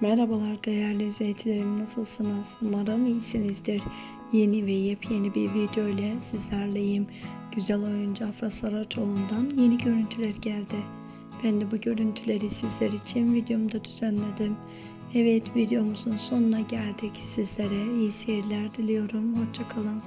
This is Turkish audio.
Merhabalar değerli izleyicilerim nasılsınız? Umarım iyisinizdir. Yeni ve yepyeni bir video ile sizlerleyim. Güzel oyuncu Afra Saraçoğlu'ndan yeni görüntüler geldi. Ben de bu görüntüleri sizler için videomda düzenledim. Evet videomuzun sonuna geldik. Sizlere iyi seyirler diliyorum. Hoşçakalın.